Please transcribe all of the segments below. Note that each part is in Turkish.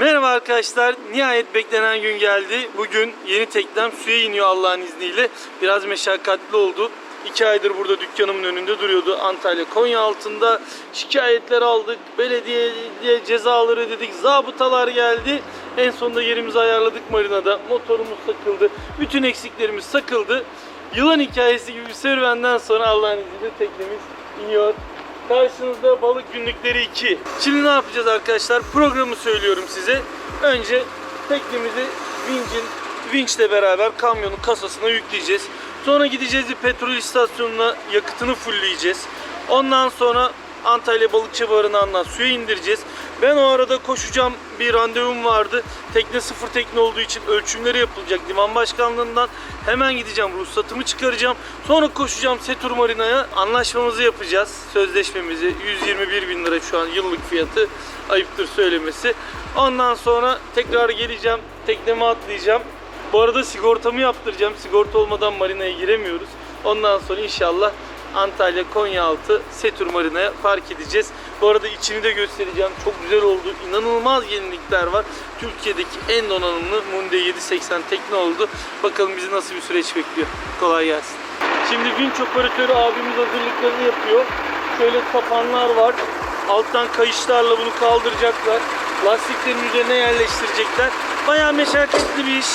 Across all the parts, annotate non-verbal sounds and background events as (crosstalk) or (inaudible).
Merhaba arkadaşlar. Nihayet beklenen gün geldi. Bugün yeni teknem suya iniyor Allah'ın izniyle. Biraz meşakkatli oldu. İki aydır burada dükkanımın önünde duruyordu. Antalya Konya altında şikayetler aldık. Belediye diye cezaları ödedik. Zabıtalar geldi. En sonunda yerimizi ayarladık marinada. Motorumuz takıldı. Bütün eksiklerimiz sakıldı. Yılan hikayesi gibi bir serüvenden sonra Allah'ın izniyle teknemiz iniyor. Karşınızda balık günlükleri 2. Şimdi ne yapacağız arkadaşlar? Programı söylüyorum size. Önce teknemizi vincin vinçle beraber kamyonun kasasına yükleyeceğiz. Sonra gideceğiz bir petrol istasyonuna yakıtını fullleyeceğiz. Ondan sonra Antalya Balıkçı Barınağı'ndan suya indireceğiz. Ben o arada koşacağım bir randevum vardı. Tekne sıfır tekne olduğu için ölçümleri yapılacak liman başkanlığından. Hemen gideceğim ruhsatımı çıkaracağım. Sonra koşacağım Setur Marina'ya anlaşmamızı yapacağız. Sözleşmemizi 121 bin lira şu an yıllık fiyatı ayıptır söylemesi. Ondan sonra tekrar geleceğim tekneme atlayacağım. Bu arada sigortamı yaptıracağım. Sigorta olmadan marinaya giremiyoruz. Ondan sonra inşallah Antalya Konyaaltı Setur Marina'ya park edeceğiz. Bu arada içini de göstereceğim. Çok güzel oldu. İnanılmaz yenilikler var. Türkiye'deki en donanımlı Munde 780 tekne oldu. Bakalım bizi nasıl bir süreç bekliyor. Kolay gelsin. Şimdi vinç operatörü abimiz hazırlıklarını yapıyor. Şöyle tapanlar var. Alttan kayışlarla bunu kaldıracaklar. Lastiklerin üzerine yerleştirecekler. Bayağı meşakkatli bir iş.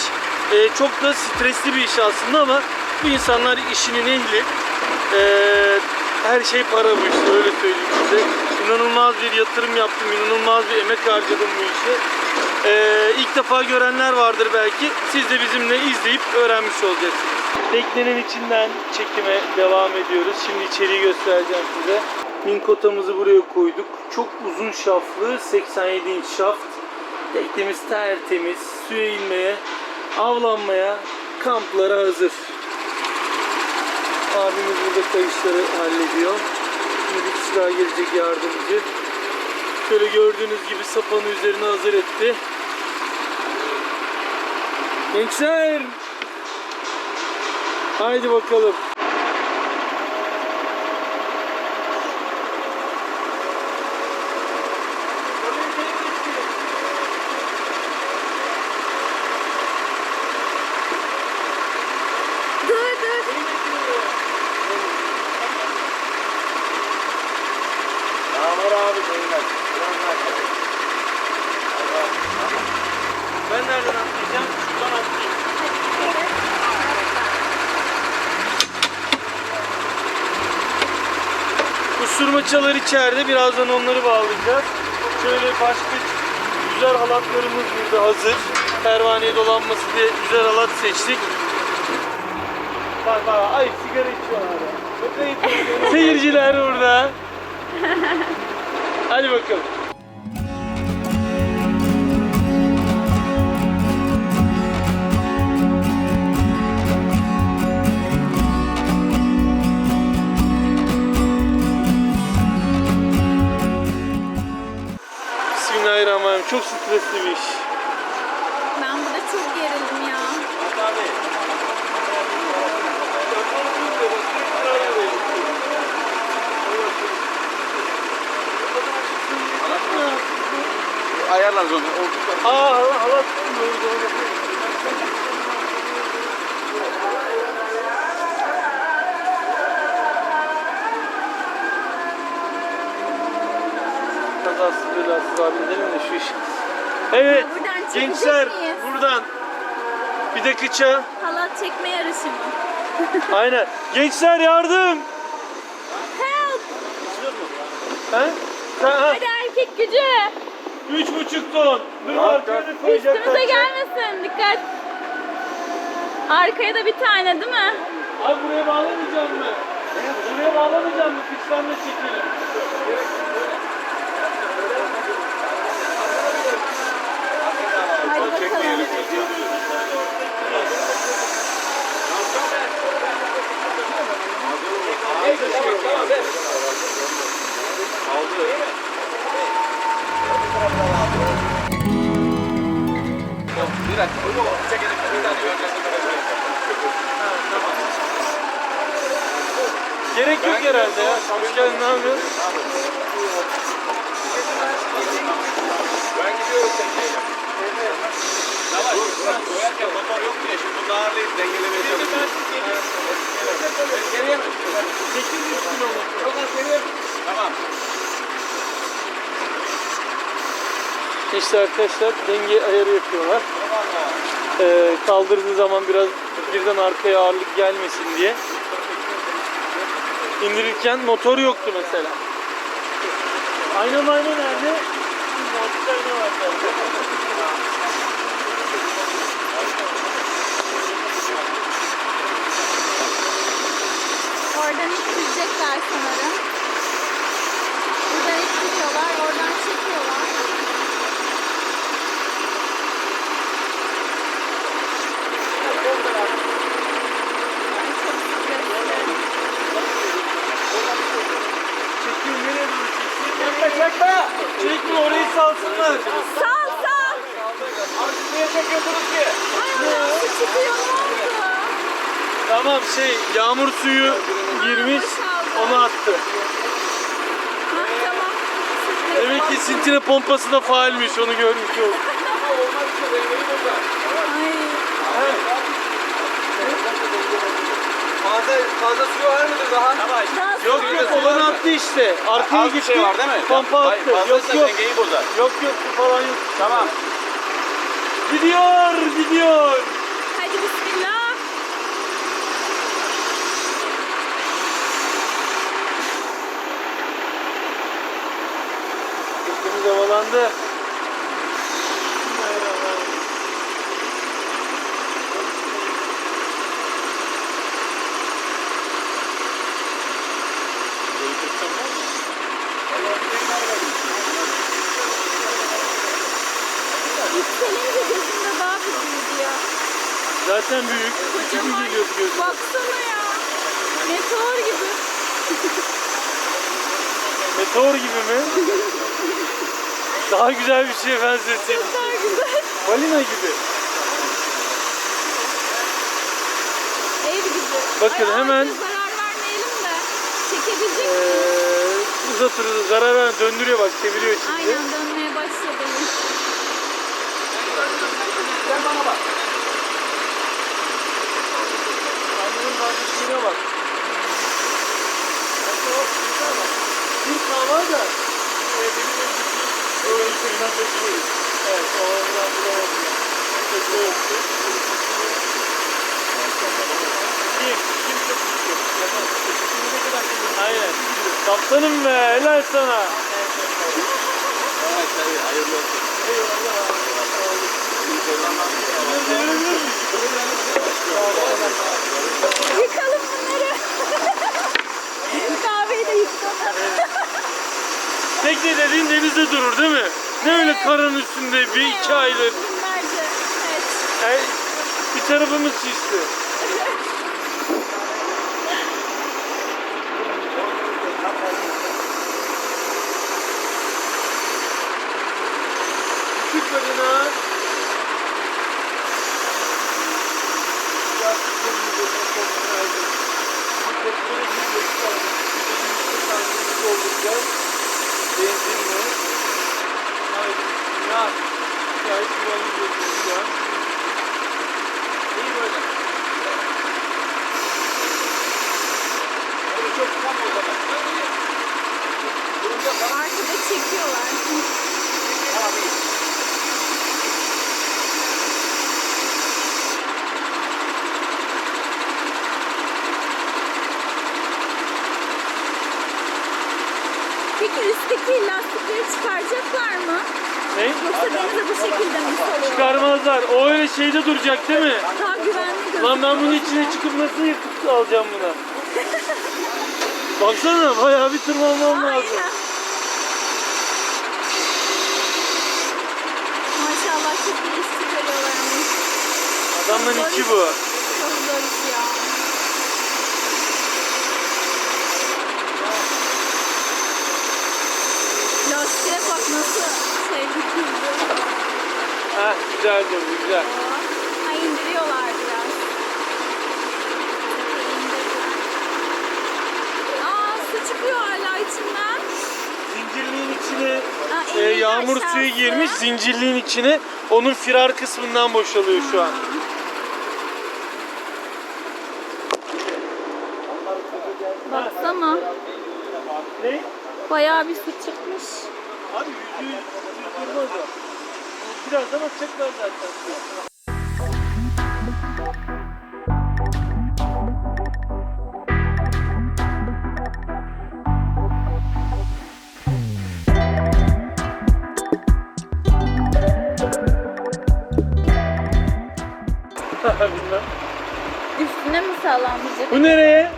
Ee, çok da stresli bir iş aslında ama bu insanlar işinin ehli. Ee, her şey para bu işte öyle söyleyeyim size. İnanılmaz bir yatırım yaptım, inanılmaz bir emek harcadım bu işe. Ee, ilk defa görenler vardır belki. Siz de bizimle izleyip öğrenmiş olacaksınız. Teknenin içinden çekime devam ediyoruz. Şimdi içeriği göstereceğim size. Minkotamızı buraya koyduk. Çok uzun şaflı 87 inç şaft. Teknemiz tertemiz. Suya inmeye, avlanmaya, kamplara hazır. Abimiz burada kayışları hallediyor. Şimdi bir kişi gelecek yardımcı. Şöyle gördüğünüz gibi sapanı üzerine hazır etti. Gençler! Haydi bakalım. Dur dur. Yağmur abi beyler. Ben nereden atlayacağım? Şuradan atlayayım. İçeride. Birazdan onları bağlayacağız. Şöyle başka güzel halatlarımız burada hazır. Pervaneye dolanması diye güzel halat seçtik. Bak bak ay sigara içiyorlar ya. (laughs) Seyirciler burada. Hadi bakalım. Bismillahirrahmanirrahim. Çok stresli bir iş. Ben burada çok gerildim ya. Ayarlarız onu. Aa hala hala Kazasız belasız abi gidelim de şu iş. Evet Buradan çekecek gençler miyiz? buradan bir de kıça. Halat çekme yarışı mı? (laughs) Aynen. Gençler yardım. Help! He? Ha, ha. Hadi erkek gücü. Üç buçuk ton. Dur arkaya da koyacak. Üstümüze gelmesin. Dikkat. Arkaya da bir tane değil mi? Abi buraya bağlamayacağım mı? Buraya bağlamayacağım mı? Kışlarla çekelim. Hadi bakalım. Bir dakika. Çekelim. Bir tane göreceğiz. Gerek yok herhalde ya. Hoş geldin ne yapıyorsun? Ben gidiyorum tekneyle. Koyarken motor yok diye şimdi bunu ağırlayıp dengelemeye çalışıyorum. Geriye mi? 800 kilometre. Çok az geriye mi? Tamam. İşte arkadaşlar denge ayarı yapıyorlar. Ee, kaldırdığı zaman biraz birden arkaya ağırlık gelmesin diye. İndirirken motor yoktu mesela. Ayna mayna nerede? Ayna var Oradan ittirecekler sanırım. Buradan ittiriyorlar, oradan çekiyorlar. Çekme çekme! Orayı salsınlar. Sal sal. Abi niye çekiyorsunuz ki? Ay çıkıyor? Tamam şey yağmur suyu girmiş onu attı. Demek ki sintine pompası da faalmiş onu görmüş olduk. Fazla, fazla suyu var mıdır daha? Yok yok olanı attı işte. Arkaya Az bir gitti. şey var değil mi? Pompa Hayır, attı. Yok fazlaysa yok. dengeyi bozar. Yok yok su falan yok. Tamam. Gidiyor gidiyor. Hadi bismillah. Havalandı. Zaten büyük. Küçük mü geliyordu gözüne? Baksana ya. Meteor gibi. Meteor gibi mi? (laughs) Daha güzel bir şeye benzesin. Daha güzel. Balina gibi. Ev gibi. Bakın Ay, hemen- zarar vermeyelim de. Çekebilecek Ee, miyiz? uzatır zarar ver döndürüyor bak çeviriyor şimdi. Aynen dönmeye başladı. Sen bana bak. Annenin kardeşliğine bak. Bir kahva da e, öyle içerinden bekliyoruz. Evet, o oradan bulamadım. Kötü yoktu. Kim? Kim çok mutlu? Aynen. Kaptanım be, helal sana. Evet, tabii. Hayırlı olsun. Yıkalım bunları. (laughs) Kahveyi de yıkalım. Tekne dediğin denizde durur değil mi? Ne öyle karın üstünde bir iki aydır. Günlerce. Evet. Ay, bir tarafımız şişti. Küçük balina. Benzinli. Haydi bismillah. Gayet güvenli görünüyor şu an. İyi böyle. Öyle çok tam o zaman. Durunca bana Arkada çekiyorlar. tamam iyi. Peki üstteki lastikleri çıkaracaklar mı? Ne? Yoksa denize bu şekilde mi salıyor? Çıkarmazlar. O öyle şeyde duracak değil mi? Daha güvenli gözüküyor. Lan ben bunun içine çıkıp nasıl yırtıp alacağım buna? Baksana bayağı bir tırmanmam lazım. Aynen. Maşallah çok iyi iş çıkarıyorlarmış. Adamların içi bu. Çok zor iş ya. Lastiğe bak nasıl şey büküldü. Heh güzel durdu güzel. Ha indiriyorlar biraz. Aa su çıkıyor hala içinden. Zincirliğin içine Aa, e, iyi yağmur aşağısı. suyu girmiş zincirliğin içine. Onun firar kısmından boşalıyor şu an. Baksana. Ne? Bayağı bir su çıkmış. Abi yüzü durmaz. Birazdan atacaklar zaten. (laughs) Bilmem. Üstüne mi sağlanmayacak? Bu nereye?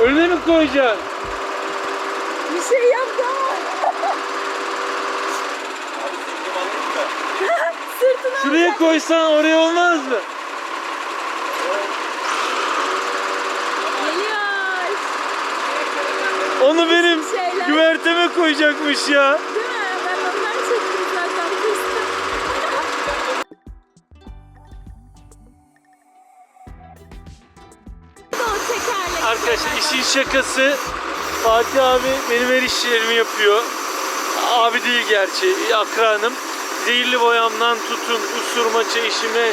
Önüne mi koyacaksın? Bir şey yaptı ama. Sırtına Şuraya koysan oraya olmaz mı? geliyor. Onu benim Şeyler. güverteme koyacakmış ya. Değil mi? Ben ondan çektim zaten. Kıstım. Bu da o tekerlek. Arkadaşlar işin şakası Fatih abi benim her işlerimi yapıyor. Abi değil gerçi akranım. Zehirli boyamdan tutun usurma çeşime,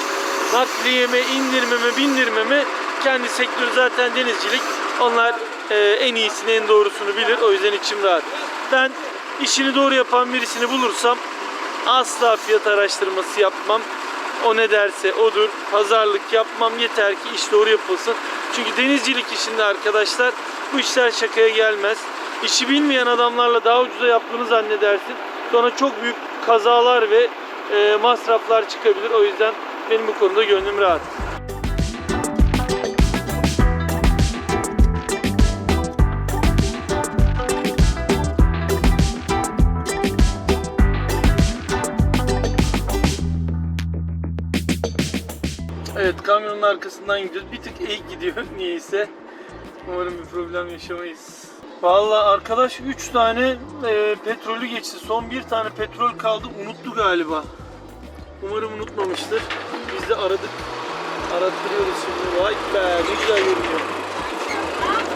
nakliyeme, indirmeme, bindirmeme kendi sektörü zaten denizcilik. Onlar e, en iyisini en doğrusunu bilir. O yüzden içim rahat. Ben işini doğru yapan birisini bulursam asla fiyat araştırması yapmam. O ne derse odur. Pazarlık yapmam yeter ki iş doğru yapılsın. Çünkü denizcilik işinde arkadaşlar bu işler şakaya gelmez. İşi bilmeyen adamlarla daha ucuza yaptığını zannedersin. Sonra çok büyük kazalar ve e, masraflar çıkabilir. O yüzden benim bu konuda gönlüm rahat. Evet kamyonun arkasından gidiyoruz. Bir tık eğik gidiyor (laughs) niyeyse. Umarım bir problem yaşamayız. Vallahi arkadaş 3 tane e, petrolü geçti. Son bir tane petrol kaldı. Unuttu galiba. Umarım unutmamıştır. Biz de aradık. Arattırıyoruz şimdi. Vay be ne güzel görünüyor.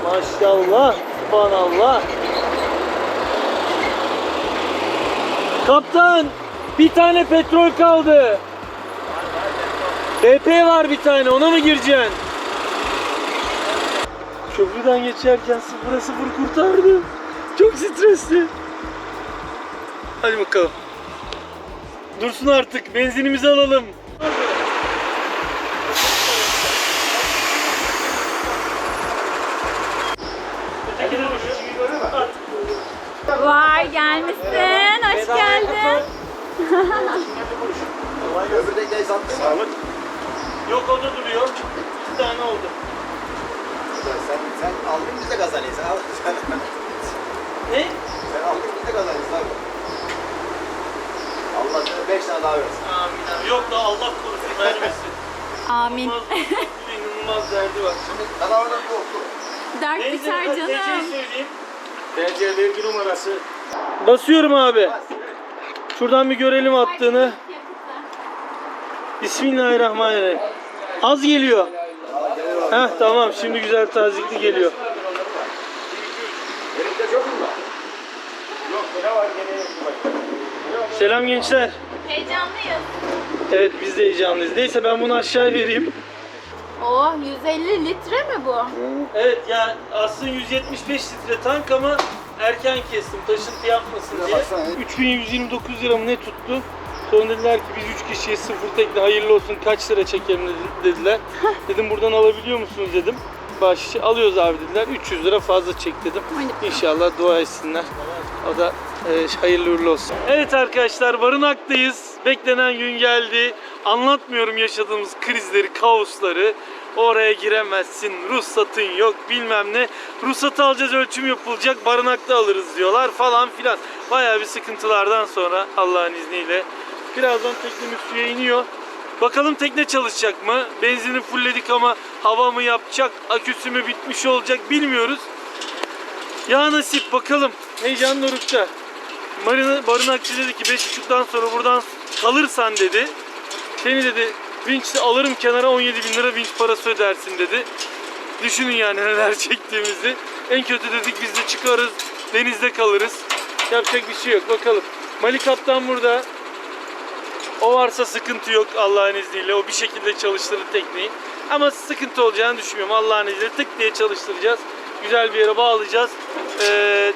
Maşallah. Subhanallah. Kaptan bir tane petrol kaldı. BP var bir tane ona mı gireceksin? Köprüden geçerken sıfıra sıfır kurtardı. Çok stresli. Hadi bakalım. Dursun artık benzinimizi alalım. De. Vay gelmişsin. Hoş geldin. Sattın mı? Sağlık. Yok o da duruyor. İki tane oldu. Sen, sen aldın biz de kazanıyız. Sen, Ne? sen aldın biz de kazanıyız abi. Allah sana beş tane daha versin. Amin abi. Yok da Allah korusun vermesin. Amin. İnanılmaz, inanılmaz derdi var. Sana oradan bir oku. Dert Neyse biter canım. söyleyeyim. TC vergi numarası. Basıyorum abi. Şuradan bir görelim attığını. Bismillahirrahmanirrahim. Az geliyor. Heh tamam şimdi güzel tazikli geliyor. Yerinde çok mu var? Yok ne var gene Selam gençler. Heyecanlıyız. Evet biz de heyecanlıyız. Neyse ben bunu aşağı vereyim. Oh 150 litre mi bu? Evet ya aslında 175 litre tank ama erken kestim taşıntı yapmasın diye. baksana. 3129 lira mı ne tuttu? Sonra dediler ki biz 3 kişiye sıfır tekne hayırlı olsun kaç lira çekelim dedi- dediler. (laughs) dedim buradan alabiliyor musunuz dedim. Baş alıyoruz abi dediler. 300 lira fazla çek dedim. İnşallah dua etsinler. O da e, hayırlı uğurlu olsun. Evet arkadaşlar barınaktayız. Beklenen gün geldi. Anlatmıyorum yaşadığımız krizleri, kaosları. Oraya giremezsin, ruhsatın yok bilmem ne. Ruhsatı alacağız ölçüm yapılacak, barınakta alırız diyorlar falan filan. Bayağı bir sıkıntılardan sonra Allah'ın izniyle birazdan teknemiz suya iniyor. Bakalım tekne çalışacak mı? Benzini fullledik ama hava mı yapacak, aküsü mü bitmiş olacak bilmiyoruz. Ya nasip bakalım. Heyecan dorukta. Marina, barınakçı dedi ki 5.30'dan sonra buradan kalırsan dedi. Seni dedi vinçle alırım kenara 17 bin lira vinç parası ödersin dedi. Düşünün yani neler (laughs) çektiğimizi. En kötü dedik biz de çıkarız denizde kalırız. Yapacak bir şey yok bakalım. Mali Kaptan burada. O varsa sıkıntı yok Allah'ın izniyle. O bir şekilde çalıştırır tekneyi. Ama sıkıntı olacağını düşünmüyorum. Allah'ın izniyle tık diye çalıştıracağız. Güzel bir yere bağlayacağız. Ee,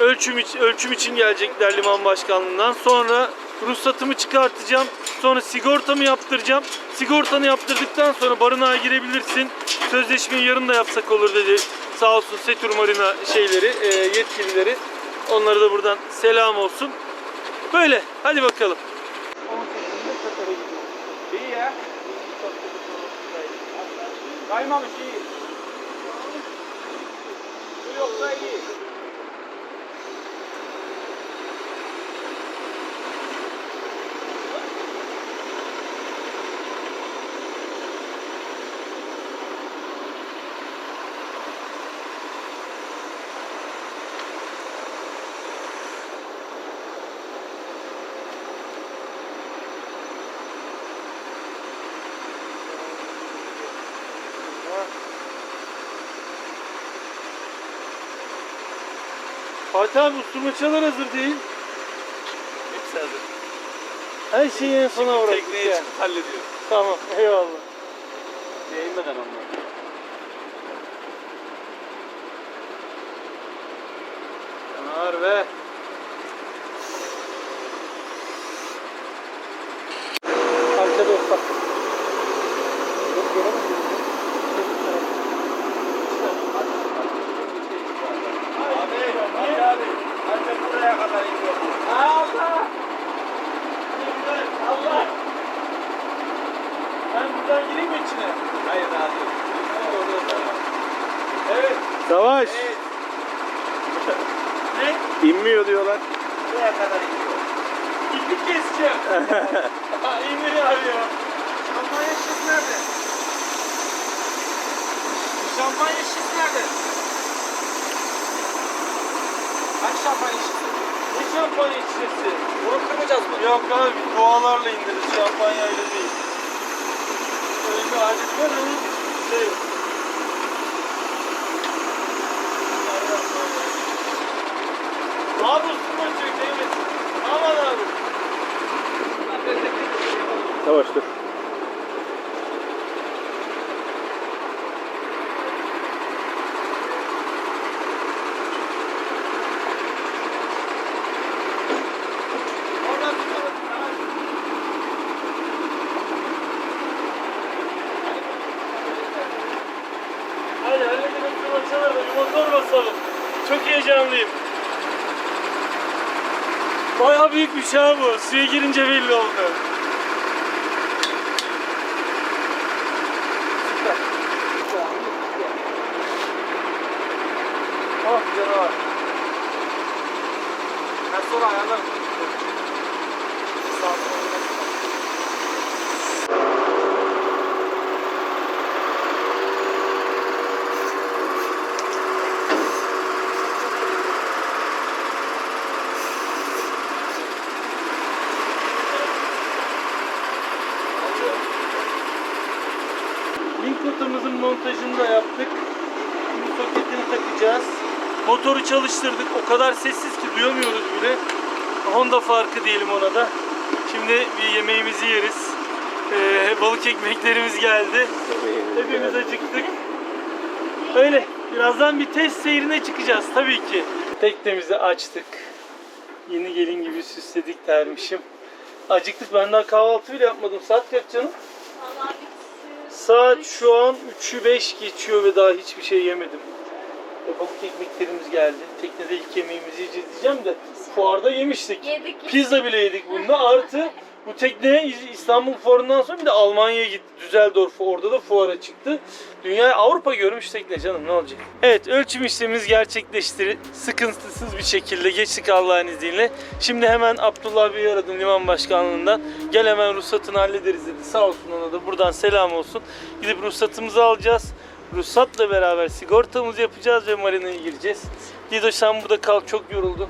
ölçüm, iç- ölçüm için gelecekler liman başkanlığından. Sonra ruhsatımı çıkartacağım. Sonra sigortamı yaptıracağım. Sigortanı yaptırdıktan sonra barınağa girebilirsin. Sözleşmeyi yarın da yapsak olur dedi. Sağ olsun Setur Marina şeyleri, e, yetkilileri. Onlara da buradan selam olsun. Böyle. Hadi bakalım. İyi ya. Kaymamış iyi. Su yoksa iyi. Fatih abi usturmaçalar hazır değil. Hepsi hazır. Her şeyi en sona bıraktık Tekneye ya. çıkıp hallediyor. Tamam eyvallah. Değinmeden onlar. Yanar be. Arkada ufak. Yok göremedim. Abi, hadi hadi. Ancak buraya kadar iniyor. Allah! Allah! Ben buradan gireyim mi içine? Hayır abi. Evet. Savaş. Ne? İnmiyor diyorlar. Buraya kadar iniyor. İpi keseceğim. indir abi ya. Şampanya şişesi nerede? Şampanya şişesi nerede? Kaç şampanya şişesi? Ne şampanya şişesi? Bunu kırmayacağız mı? Yok abi dualarla indiririz şampanyayla değil. Öyle bir adet var ama şey yok. Abi üstüme evet. Aman abi. Savaş dur. Oradan tutalım. Hemen. Hadi halledelim şu maçaları da bir motor basalım. Çok heyecanlıyım. Bayağı büyük bir şey bu. Suya girince belli oldu. Rotamızın montajını da yaptık. Şimdi soketini takacağız. Motoru çalıştırdık. O kadar sessiz ki duyamıyoruz bile. Honda farkı diyelim ona da. Şimdi bir yemeğimizi yeriz. Ee, balık ekmeklerimiz geldi. Hepimiz acıktık. Öyle. Birazdan bir test seyrine çıkacağız tabii ki. Teknemizi açtık. Yeni gelin gibi süsledik dermişim. Acıktık. Ben daha kahvaltı bile yapmadım. Saat kaç canım? Saat şu an 3'ü 5 geçiyor ve daha hiçbir şey yemedim. E, balık ekmeklerimiz geldi. Teknede ilk yemeğimizi yiyeceğiz diyeceğim de fuarda yemiştik. Yedik. Pizza bile yedik bunda. (laughs) Artı bu tekneye İz- İstanbul fuarından sonra bir de Almanya'ya gitti. Düsseldorf'a orada da fuara çıktı. Dünya Avrupa görmüş tekne canım ne olacak? Evet ölçüm işlemimiz gerçekleşti. Sıkıntısız bir şekilde geçtik Allah'ın izniyle. Şimdi hemen Abdullah Bey'i aradım liman başkanlığından. Gel hemen ruhsatını hallederiz dedi. Sağ olsun ona da buradan selam olsun. Gidip ruhsatımızı alacağız. Ruhsatla beraber sigortamızı yapacağız ve marinaya gireceğiz. Dido sen burada kal çok yoruldun.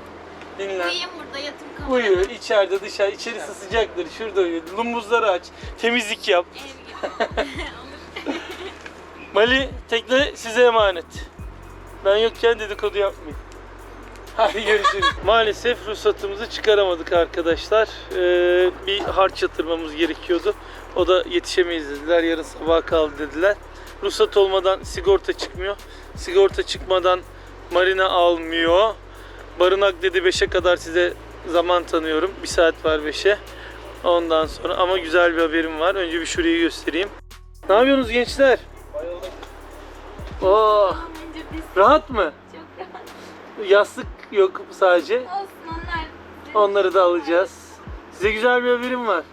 Dinlen. Uyuyayım burada yatıp kalayım. Uyu içeride dışarı içerisi sıcaktır şurada uyu lumbuzları aç temizlik yap Ev gibi. (laughs) (laughs) Mali tekne size emanet ben yokken dedikodu yapmayın Hadi görüşürüz. (laughs) Maalesef ruhsatımızı çıkaramadık arkadaşlar. Ee, bir harç yatırmamız gerekiyordu. O da yetişemeyiz dediler. Yarın sabaha kaldı dediler. Ruhsat olmadan sigorta çıkmıyor. Sigorta çıkmadan marina almıyor. Barınak dedi 5'e kadar size zaman tanıyorum. Bir saat var 5'e. Ondan sonra ama güzel bir haberim var. Önce bir şurayı göstereyim. Ne yapıyorsunuz gençler? Oo, Önce biz rahat mı? çok rahat Yastık yok sadece. olsun onlar. Onları da alacağız. Size güzel bir haberim var.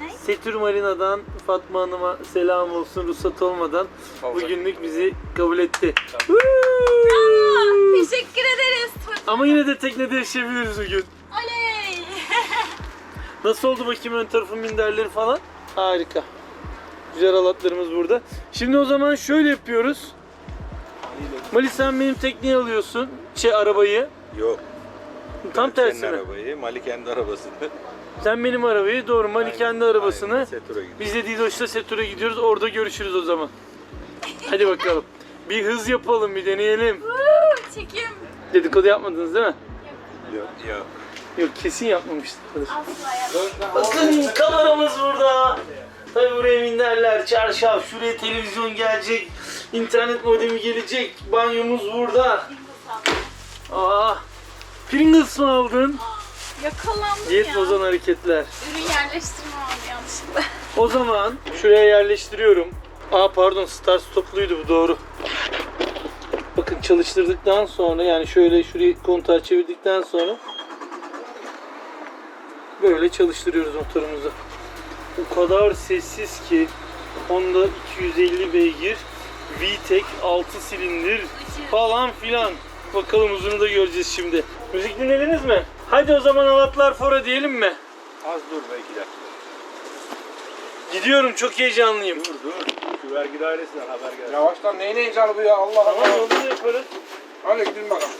Ne? Setür Marina'dan Fatma Hanım'a selam olsun ruhsat olmadan bugünlük bizi kabul etti. Woo! Teşekkür ederiz. Ama yine de teknede yaşayabiliriz bugün. Oley. (laughs) Nasıl oldu bakayım ön tarafın minderleri falan? Harika. Güzel halatlarımız burada. Şimdi o zaman şöyle yapıyoruz. Mali sen benim tekneyi alıyorsun. Şey arabayı. Yok. Tam tersi Senin mi? arabayı, Mali kendi arabasını. Sen benim arabayı doğru Mali Aynen, kendi arabasını. aynen, Setur'a gidiyor. Biz de Didoş'ta Setur'a gidiyoruz. Orada görüşürüz o zaman. Hadi bakalım. Bir hız yapalım, bir deneyelim. Woo, Çekim. Dedikodu yapmadınız değil mi? Yok. Yok. Yok kesin yapmamıştınız. Asla yapmadım. Bakın kameramız burada. Tabii buraya minderler, çarşaf, şuraya televizyon gelecek, internet modemi gelecek, banyomuz burada. Aa, Pringles mı aldın? Yakalandım Diyet ya. bozan hareketler. Ürün yerleştirme oldu yanlışlıkla. O zaman şuraya yerleştiriyorum. Aa pardon start stopluydu bu doğru. Bakın çalıştırdıktan sonra yani şöyle şurayı kontağı çevirdikten sonra böyle çalıştırıyoruz motorumuzu. O kadar sessiz ki Honda 250 beygir VTEC 6 silindir falan filan. Bakalım uzunu da göreceğiz şimdi. Müzik dinlediniz mi? Hadi o zaman Alatlar Fora diyelim mi? Az dur be iki dakika. Gidiyorum çok heyecanlıyım. Dur dur. Şu vergi dairesinden haber geldi. Yavaştan neyin heyecanı bu ya Allah Tamam Allah. onu da yaparız. Hadi gidelim bakalım.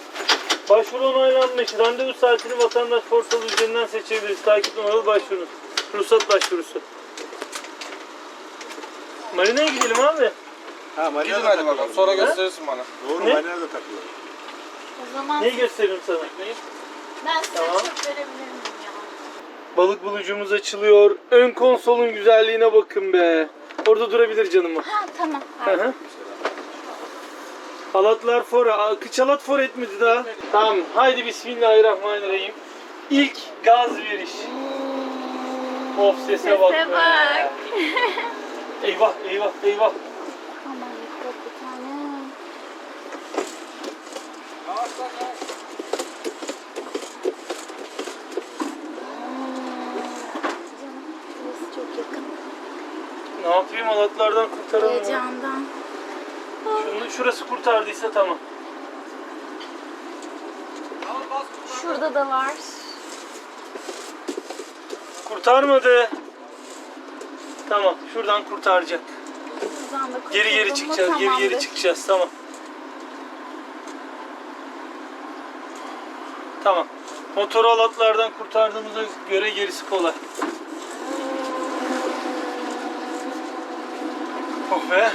Başvuru onaylanmış. Randevu saatini vatandaş portalı üzerinden seçebiliriz. Takip numaralı başvurunuz. Ruhsat başvurusu. Marina'ya gidelim abi. Ha Gidin hadi bakalım. Sonra gösterirsin bana. Doğru Ne? Mali'ye de takılıyor. O zaman Neyi göstereyim sana? ben size Tamam. çok verebilir miyim ya? Balık bulucumuz açılıyor. Ön konsolun güzelliğine bakın be. Orada durabilir canım. Ha tamam. Hı hı. Halatlar fora. Aa, Kıç halat for etmedi daha. Tamam. Haydi bismillahirrahmanirrahim. İlk gaz veriş. Of sese bak. Sese be. bak. (laughs) Eyvah eyvah eyvah. Aman yok bir tane. Canım, burası çok yakın. Ne yapayım halatlardan kurtaralım. Heyecandan. Şunu, şurası kurtardıysa tamam. Şurada da var. Kurtarmadı. Tamam şuradan kurtaracak. Da Geri geri kurtuldum çıkacağız. Geri geri tamamdır. çıkacağız. Tamam. Tamam. Motoru halatlardan kurtardığımıza göre gerisi kolay. Be.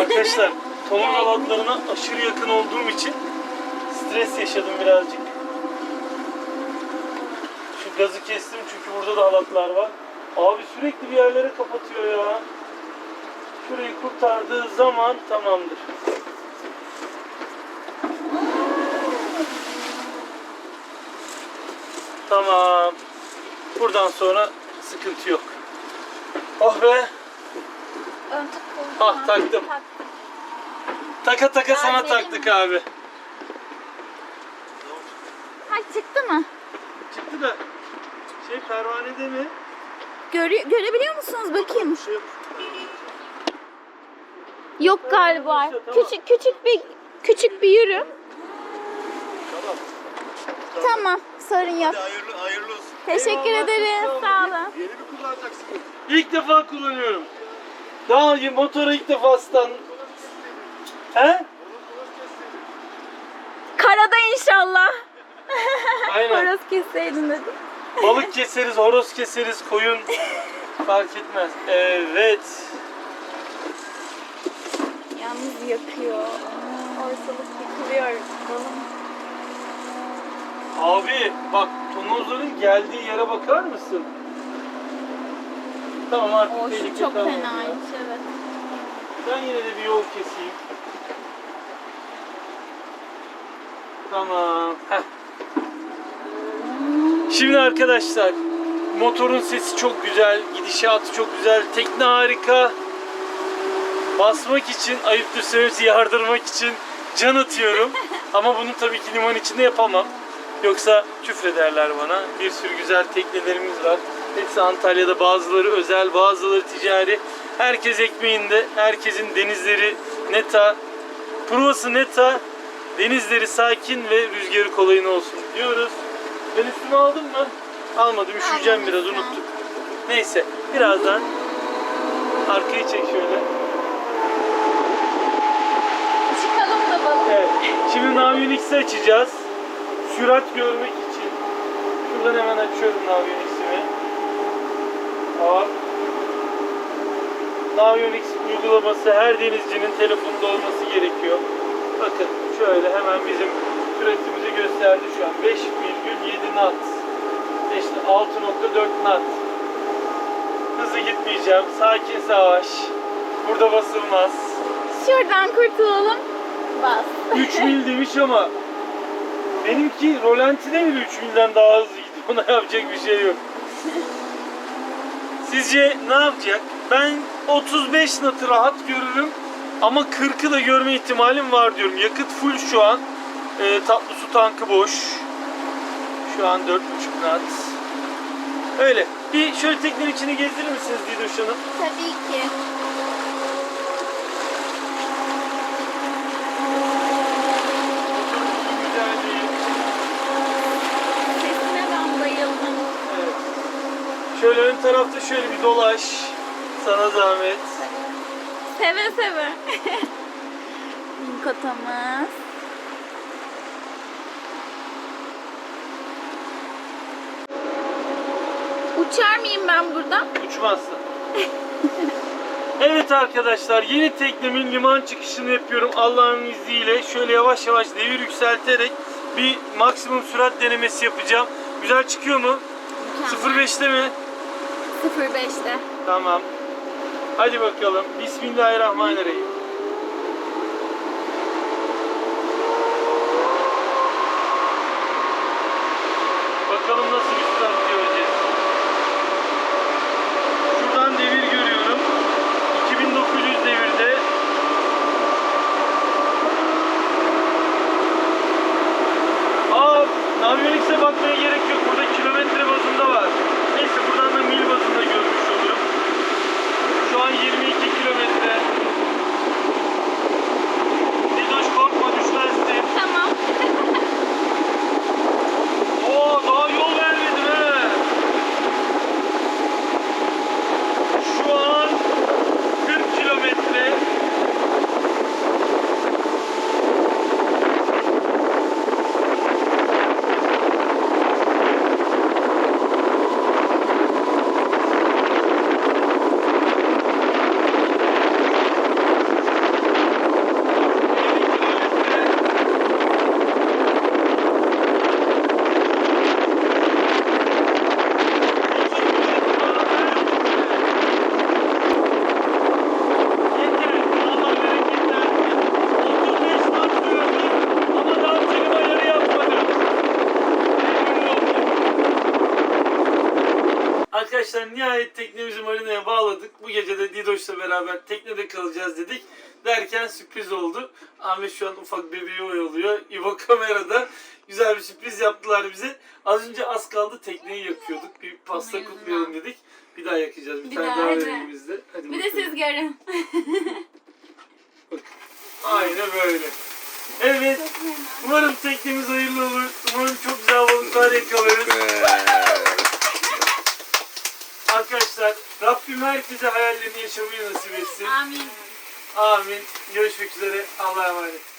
Arkadaşlar tomuz halatlarına aşırı yakın olduğum için stres yaşadım birazcık. Şu gazı kestim çünkü burada da halatlar var. Abi sürekli bir yerlere kapatıyor ya. Şurayı kurtardığı zaman tamamdır. Tamam. Buradan sonra sıkıntı yok. Oh be. Ön koydum. Ah, taktım. Taka taka sana Ay, benim. taktık abi. Ha çıktı mı? Çıktı da şey pervanede mi? Görü görebiliyor musunuz bakayım? Şey yok. Yok galiba. işte, tamam. Küçük küçük bir küçük bir yürü. Tamam. Tamam, sorun yok. Hayırlı, hayırlı olsun. Teşekkür Eyvallah, ederim. sağ olun. Sağ olun. Yeni mi kullanacaksın? İlk defa kullanıyorum. Daha önce motoru ilk defa stand... He? Karada inşallah. Aynen. Horoz kesseydin dedim. Balık keseriz, horoz keseriz, koyun fark etmez. Evet. Yalnız yakıyor. Ortalık yıkılıyor. Abi bak tonozların geldiği yere bakar mısın? Tamam artık O şu çok tamam. fenaymış evet. Ben yine de bir yol keseyim. Tamam. Heh. Şimdi arkadaşlar motorun sesi çok güzel, gidişatı çok güzel, tekne harika. Basmak için, ayıptır söylemesi yardırmak için can atıyorum. (laughs) Ama bunu tabii ki liman içinde yapamam. Yoksa küfrederler bana. Bir sürü güzel teknelerimiz var. Hepsi Antalya'da bazıları özel, bazıları ticari. Herkes ekmeğinde, herkesin denizleri neta, provası neta, denizleri sakin ve rüzgarı kolayın olsun diyoruz. Ben üstüme aldım mı? Almadım, üşüyeceğim biraz unuttum. Neyse, birazdan arkayı çek şöyle. Çıkalım da balık. Evet. Şimdi Navionics'i açacağız. Sürat görmek için. Şuradan hemen açıyorum Navionics'imi. Hop. Navionics uygulaması her denizcinin telefonunda olması gerekiyor. Bakın şöyle hemen bizim süratimizi gösterdi şu an. 5,7 knot. İşte 6.4 knot. Hızlı gitmeyeceğim. Sakin savaş. Burada basılmaz. Şuradan kurtulalım. Bas. (laughs) 3 mil demiş ama benimki rolantide bile 3 milden daha hızlı gidiyor. Ona yapacak bir şey yok. (laughs) Sizce ne yapacak? Ben 35 natı rahat görürüm ama 40'ı da görme ihtimalim var diyorum. Yakıt full şu an. Ee, tatlı su tankı boş. Şu an 4.5 nat. Öyle. Bir şöyle teknenin içini gezdirir misiniz Didoş Hanım? Tabii ki. Güzelliği. Sesine ben bayıldım. Evet. Tarafta şöyle bir dolaş. Sana zahmet. Seve seve. (laughs) Kotamız. Uçar mıyım ben buradan? Uçmazsın. evet arkadaşlar yeni teknemin liman çıkışını yapıyorum Allah'ın izniyle. Şöyle yavaş yavaş devir yükselterek bir maksimum sürat denemesi yapacağım. Güzel çıkıyor mu? Mükemmel. 0.5'te mi? 05'te. Tamam. Hadi bakalım. Bismillahirrahmanirrahim. Bakalım nasıl bir start göreceğiz. Şuradan devir görüyorum. 2900 devirde. Aa, Navionics'e bakmaya gerek yok. Burada kilometre bazında var. Neyse buradan da mil bazında görmüş olurum. Şu an 22 kilometre. Didoş korkma düşmezsin. Tamam. Oo daha yol vermedin ha. Şu an 40 kilometre. Arkadaşlar nihayet teknemizi bağladık. Bu gece de Didoş'la beraber teknede kalacağız dedik. Derken sürpriz oldu. Ahmet şu an ufak bebeği oyalıyor. İbo kamerada güzel bir sürpriz yaptılar bize. Az önce az kaldı tekneyi yakıyorduk. Bir pasta Ama kutlayalım dedik. Bir daha yakacağız. Bir, Bir tane daha, daha var hadi. elimizde. Hadi Bir de bakalım. siz görün. Aynen böyle. Evet. Umarım teknemiz hayırlı olur. Umarım çok güzel balıklar yakalarız. Arkadaşlar Rabbim herkese hayallerini yaşamayı nasip etsin. Amin. Amin. Görüşmek üzere. Allah'a emanet.